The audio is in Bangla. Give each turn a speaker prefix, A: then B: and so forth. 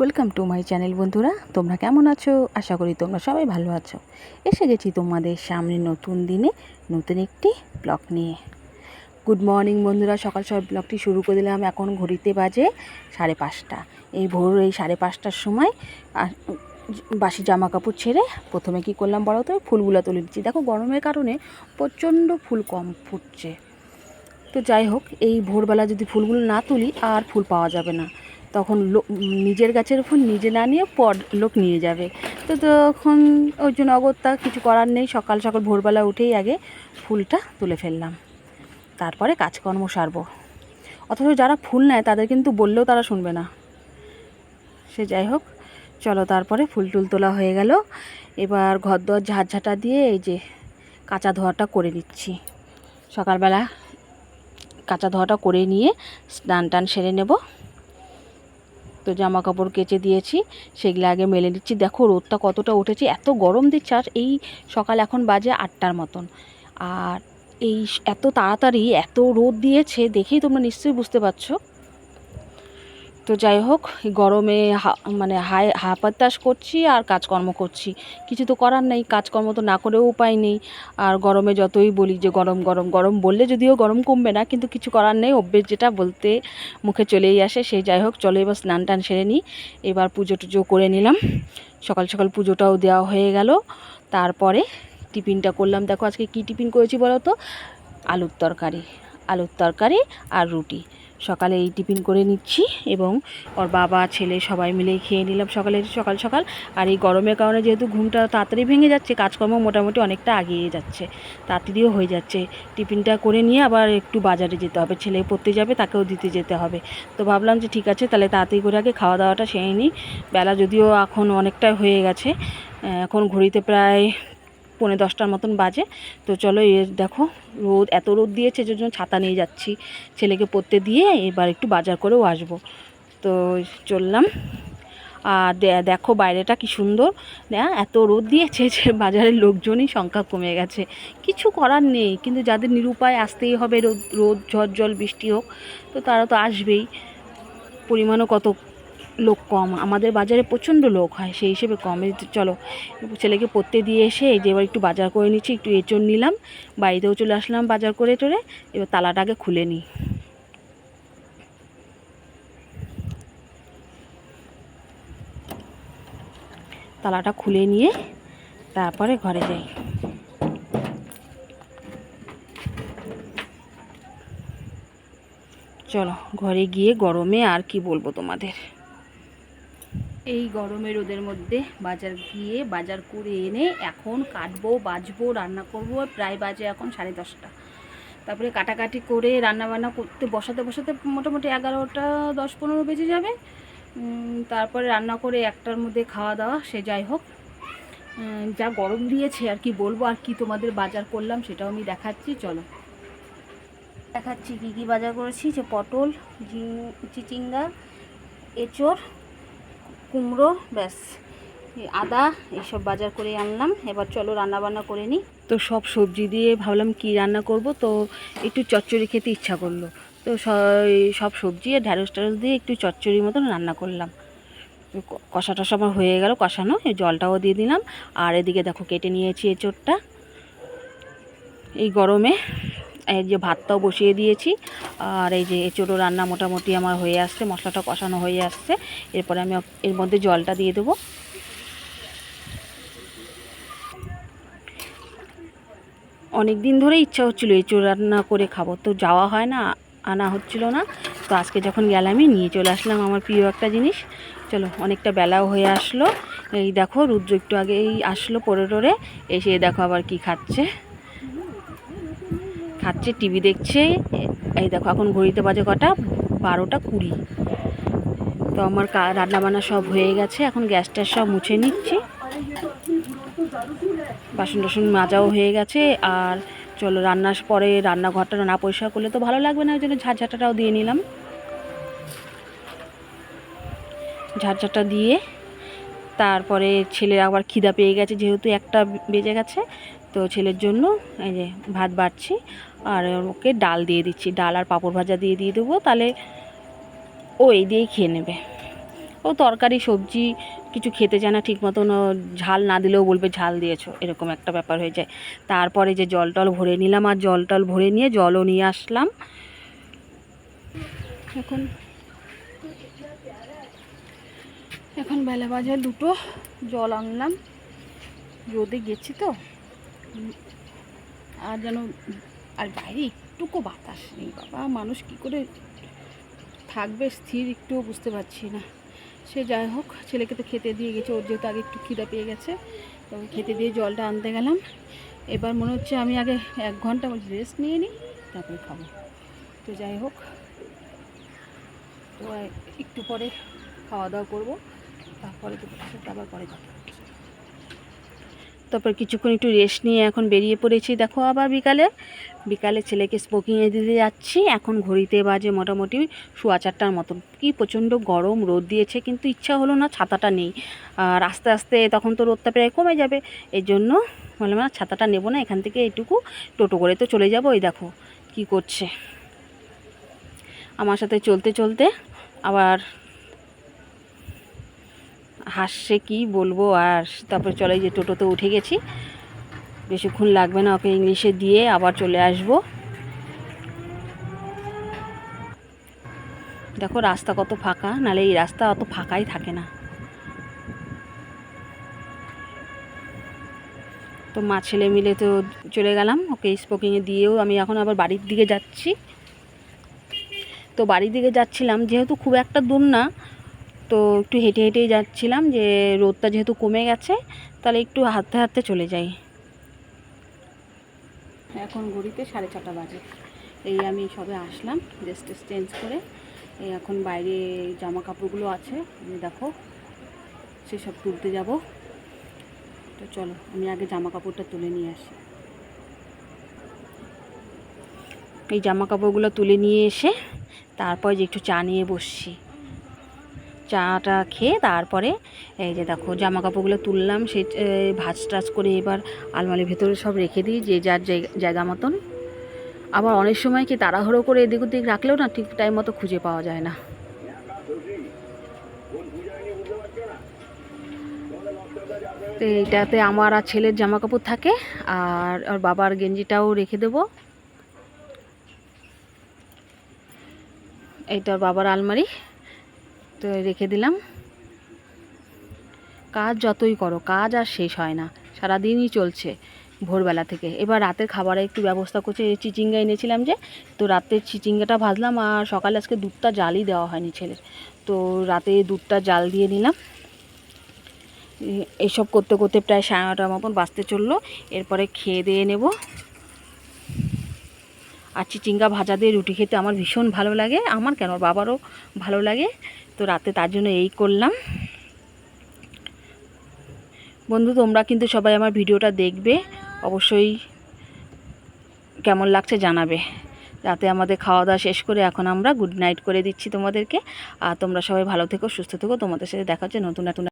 A: ওয়েলকাম টু মাই চ্যানেল বন্ধুরা। তোমরা কেমন আছো? আশা করি তোমরা সবাই ভালো আছো। এসে গেছি তোমাদের সামনে নতুন দিনে নতুন একটি ব্লগ নিয়ে। গুড মর্নিং বন্ধুরা। সকাল সকাল ব্লগটি শুরু করে দিলাম। এখন ঘড়িতে বাজে সাড়ে পাঁচটা। এই ভোর এই সাড়ে পাঁচটার সময় বাসি জামা কাপড় ছেড়ে প্রথমে কি করলাম বলো তো? ফুলগুলো তুলে দিচ্ছি। দেখো, গরমের কারণে প্রচণ্ড ফুল কম ফুটছে। তো যাই হোক, এই ভোরবেলা যদি ফুলগুলো না তুলি, আর ফুল পাওয়া যাবে না। তখন লোক নিজের গাছের ফুল নিজে না নিয়ে পর লোক নিয়ে যাবে। তো তখন ওই জন্য অগত্যা কিছু করার নেই। সকাল সকাল ভোরবেলা উঠেই আগে ফুলটা তুলে ফেললাম। তারপরে কাজকর্ম সারবো। অথচ যারা ফুল নেয় তাদের কিন্তু বললেও তারা শুনবে না। সে যাই হোক, চলো তারপরে ফুল টুল তোলা হয়ে গেল। এবার ঘর দর ঝাঁটঝাঁটা দিয়ে এই যে কাঁচা ধোয়াটা করে নিচ্ছি। সকালবেলা কাঁচা ধোয়াটা করে নিয়ে স্নান টান সেরে নেব। তো জামা কাপড় কেচে দিয়েছি, সেগুলো আগে মেলে নিচ্ছি। দেখো রোদটা কতটা উঠেছে, এত গরম দিচ্ছে, আর এই সকাল এখন বাজে আটটার মতন। আর এই এত তাড়াতাড়ি, এত রোদ দিয়েছে, দেখেই তোমরা নিশ্চয়ই বুঝতে পারছ। তো যাই হোক গরমে মানে হাই হাপাতাস করছি আর কাজকর্ম করছি। কিছু তো করার নেই, কাজকর্ম তো না করেও উপায় নেই। আর গরমে যতই বলি যে গরম গরম গরম বললে যদিও গরম কমবে না, কিন্তু কিছু করার নেই, অভ্যেস যেটা বলতে মুখে চলেই আসে, সেই যাই হোক, চলো এবার স্নান টান সেরে নিই। এবার পুজো টুজো করে নিলাম। সকাল সকাল পুজোটাও দেওয়া হয়ে গেল। তারপরে টিফিনটা করলাম। দেখো আজকে কী টিফিন করেছি বলো তো? আলুর তরকারি আলুর তরকারি আর রুটি। সকালে এই টিফিন করে নিচ্ছি এবং ওর বাবা, ছেলে সবাই মিলে খেয়ে নিলাম সকালে, সকাল সকাল। আর এই গরমের কারণে যেহেতু ঘুমটা তাড়াতাড়ি ভেঙে যাচ্ছে, কাজকর্ম মোটামুটি অনেকটা আগিয়ে যাচ্ছে, তাড়াতাড়িও হয়ে যাচ্ছে। টিফিনটা করে নিয়ে আবার একটু বাজারে যেতে হবে, ছেলে পড়তে যাবে তাকেও দিতে যেতে হবে। তো ভাবলাম যে ঠিক আছে, তাহলে তাড়াতাড়ি করে আগে খাওয়া দাওয়াটা সেরে নিই। বেলা যদিও এখন অনেকটা হয়ে গেছে, এখন ঘড়িতে প্রায় পৌনে দশটার মতন বাজে। তো চলো এ দেখো, রোদ, এত রোদ দিয়েছে যে জন্য ছাতা নিয়ে যাচ্ছি। ছেলেকে পড়তে দিয়ে এবার একটু বাজার করেও আসব। তো চললাম। আর দেখো বাইরেটা কি সুন্দর। এত রোদ দিয়েছে যে বাজারের লোকজনই সংখ্যা কমে গেছে। কিছু করার নেই, কিন্তু যাদের নিরুপায় আসতেই হবে রোদ রোদ, ঝড় জল, বৃষ্টি হোক, তো তারা তো আসবেই। পরিমাণও কত লোক কম, আমাদের বাজারে প্রচণ্ড লোক হয়, সেই হিসেবে কম। চলো, ছেলেকে পড়তে দিয়ে এসে এই যে এবার একটু বাজার করে নিচ্ছি, একটু এঁচড় নিলাম, বাড়িতেও চলে আসলাম বাজার করে টরে, এবার তালাটা আগে খুলে নিই। তালাটা খুলে নিয়ে তারপরে ঘরে যাই। চলো, ঘরে গিয়ে গরমে আর কি বলব তোমাদের? এই গরমে রোদের মধ্যে বাজার গিয়ে বাজার করে এনে এখন কাটবো, বাজবো, রান্না করব। প্রায় বাজে এখন সাড়ে দশটা। তারপরে কাটাকাটি করে রান্নাবান্না করতে, বসাতে বসাতে মোটামুটি এগারোটা, দশ, পনেরো বেজে যাবে। তারপরে রান্না করে একটার মধ্যে খাওয়া দাওয়া, সে যাই হোক। যা গরম দিয়েছে আর কি বলব, আর কি তোমাদের বাজার করলাম সেটাও আমি দেখাচ্ছি, চলো। দেখাচ্ছি কি কি বাজার করেছি, যে পটল চিচিঙ্গা, এঁচড় কুমড়ো, ব্যাস। আদা এইসব বাজার করে আনলাম। এবার চলো রান্না বান্না করে নিই। তো সব সবজি দিয়ে ভাবলাম কি রান্না করব, তো একটু চচ্চড়ি খেতে ইচ্ছা করল। তো সব সবজি আর ঢ্যাঁড়স ট্যাঁড়স দিয়ে একটু চচ্চড়ির মতন রান্না করলাম। কষা টষা আমার হয়ে গেল কষানো, এই জলটাও দিয়ে দিলাম। আর এদিকে দেখো কেটে নিয়েছি এঁচড়টা। এই গরমে এই যে ভাতটাও বসিয়ে দিয়েছি। আর এই যে এঁচোড়ো রান্না মোটামুটি আমার হয়ে আসছে, মশলাটা কষানো হয়ে আসছে। এরপরে আমি এর মধ্যে জলটা দিয়ে দেবো। অনেক দিন ধরে ইচ্ছা হচ্ছিল এঁচোড় রান্না করে খাব, তো যাওয়া হয় না, আনা হচ্ছিল না। তো আজকে যখন গেলামই নিয়ে চলে আসলাম আমার প্রিয় একটা জিনিস। চলো, অনেকটা বেলাও হয়ে আসলো। এই দেখো, রুদ্র একটু আগেই আসলো পরে টরে এসে দেখো আবার কি খাচ্ছে। খাচ্ছে, টিভি দেখছে। এই দেখো, এখন ঘড়িতে বাজে কটা? বারোটা কুড়ি। তো আমার কা- রান্না সব হয়ে গেছে। এখন গ্যাস ট্যাস সব মুছে নিচ্ছি। বাসন টাসন মাজাও হয়ে গেছে। আর চলো, রান্নার পরে রান্নাঘরটা না পরিষ্কার করলে তো ভালো লাগবে না, ওই জন্য ঝাঁঝাটাটাও দিয়ে নিলাম। ঝাঁঝাটা দিয়ে তারপরে ছেলের আবার খিদা পেয়ে গেছে, যেহেতু একটা বেজে গেছে। তো ছেলের জন্য এই যে ভাত বাড়ছি আর ওকে ডাল দিয়ে দিচ্ছি। ডাল আর পাঁপড় ভাজা দিয়ে দিয়ে দেবো, তাহলে ও এই দিয়েই খেয়ে নেবে। ও তরকারি, সবজি কিছু খেতে চায় না, ঠিক মতন ঝাল না দিলেও বলবে, ঝাল দিয়েছ। এরকম একটা ব্যাপার হয়ে যায়। তারপরে যে জল টল ভরে নিলাম, আর জল টল ভরে নিয়ে জলও নিয়ে আসলাম। এখন এখন বেলা বাজে দুটো, জল আনলাম। রোদে গেছি তো। আর যেন, আর বাইরে একটুকু বাতাস নেই। বাবা, মানুষ কি করে থাকবে? স্থির একটুও বুঝতে পারছি না। সে যাই হোক, ছেলেকে তো খেতে দিয়ে গেছে। ওর যেহেতু আগে একটু খিদা পেয়ে গেছে, তো খেতে দিয়ে জলটা আনতে গেলাম। এবার মনে হচ্ছে আমি আগে এক ঘণ্টা রেস্ট নিয়ে নিই, তারপরে খাব। তো যাই হোক, তো একটু পরে খাওয়া দাওয়া করব। তারপরে সাথে আবার পরে কথা। তারপর কিছুক্ষণ একটু রেস্ট নিয়ে এখন বেরিয়ে পড়েছি। দেখো আবার বিকালে। বিকালে ছেলেকে স্পোকিংয়ে দিতে যাচ্ছি। এখন ঘড়িতে বাজে মোটামুটি সোয়া চারটার মতন। কি প্রচণ্ড গরম, রোদ দিয়েছে, কিন্তু ইচ্ছা হলো না, ছাতাটা নেই। আর আস্তে আস্তে তখন তো রোদটা প্রায় কমে যাবে। এই জন্য বললাম, না, ছাতাটা নেব না, এখান থেকে এটুকু টোটো করে তো চলে যাব। ওই দেখো কি করছে। আমার সাথে চলতে চলতে আবার হাসছে কি বলব? আর তারপরে চলে যে টোটোতে উঠে গেছি। বেশিক্ষণ লাগবে না ওকে ইংলিশে দিয়ে আবার চলে আসব। দেখো রাস্তা কত ফাঁকা নালে এই রাস্তা অত ফাঁকাই থাকে না। তো মা ছেলে মিলে তো চলে গেলাম, ওকে স্পোকিংয়ে দিয়েও আমি এখন আবার বাড়ির দিকে যাচ্ছি। তো বাড়ির দিকে যাচ্ছিলাম, যেহেতু খুব একটা দূর না তো একটু হেঁটে হেঁটেই যাচ্ছিলাম যে রোদটা যেহেতু কমে গেছে, তাহলে একটু হাঁটতে হাঁটতে চলে যাই। এখন ঘড়িতে সাড়ে ছটা বাজে। এই আমি সবে আসলাম ড্রেস টেস চেঞ্জ করে। এই এখন বাইরে জামা কাপড়গুলো আছে দেখো, সেসব তুলতে যাব। তো চলো, আমি আগে জামা কাপড়টা তুলে নিয়ে আসি। এই জামা কাপড়গুলো তুলে নিয়ে এসে তারপর যে একটু চা নিয়ে বসছি। চাটা খেয়ে তারপরে এই যে দেখো জামা কাপড়গুলো তুললাম, সে ভাঁজ টাজ করে এবার আলমারির ভেতরে সব রেখে দিই, যে যার জায়গা- মতন। আবার অনেক সময় কি তাড়াহুড়ো করে এদিক ওদিক রাখলেও না ঠিক টাইম মতো খুঁজে পাওয়া যায় না। তো এইটাতে আমার আর ছেলের জামা কাপড় থাকে, আর বাবার গেঞ্জিটাও রেখে দেবো। এইটা বাবার আলমারি। তো রেখে দিলাম। কাজ যতই করো, কাজ আর শেষ হয় না, সারাদিনই চলছে ভোরবেলা থেকে। এবার রাতের খাবারে একটু ব্যবস্থা করছে চিচিঙ্গা এনেছিলাম যে, তো রাতে চিচিঙ্গাটা ভাজলাম আর সকালে আজকে দুধটা জালই দেওয়া হয়নি ছেলের। তো রাতে দুধটা জাল দিয়ে নিলাম। এ- এইসব করতে করতে প্রায় সাড়ে নটার মতন বাঁচতে চলল। এরপরে খেয়ে দিয়ে নেব। আর চিচিঙ্গা ভাজা দিয়ে রুটি খেতে আমার ভীষণ ভালো লাগে। আমার কেন? বাবারও ভালো লাগে। তো রাতে তার জন্য এই করলাম। বন্ধু, তোমরা কিন্তু সবাই আমার ভিডিওটা দেখবে। অবশ্যই কেমন লাগছে জানাবে। রাতে আমাদের খাওয়া দাওয়া শেষ করে এখন আমরা গুড নাইট করে দিচ্ছি তোমাদেরকে। আর তোমরা সবাই ভালো থেকো, সুস্থ থেকো। তোমাদের সাথে দেখা হচ্ছে নতুন নতুন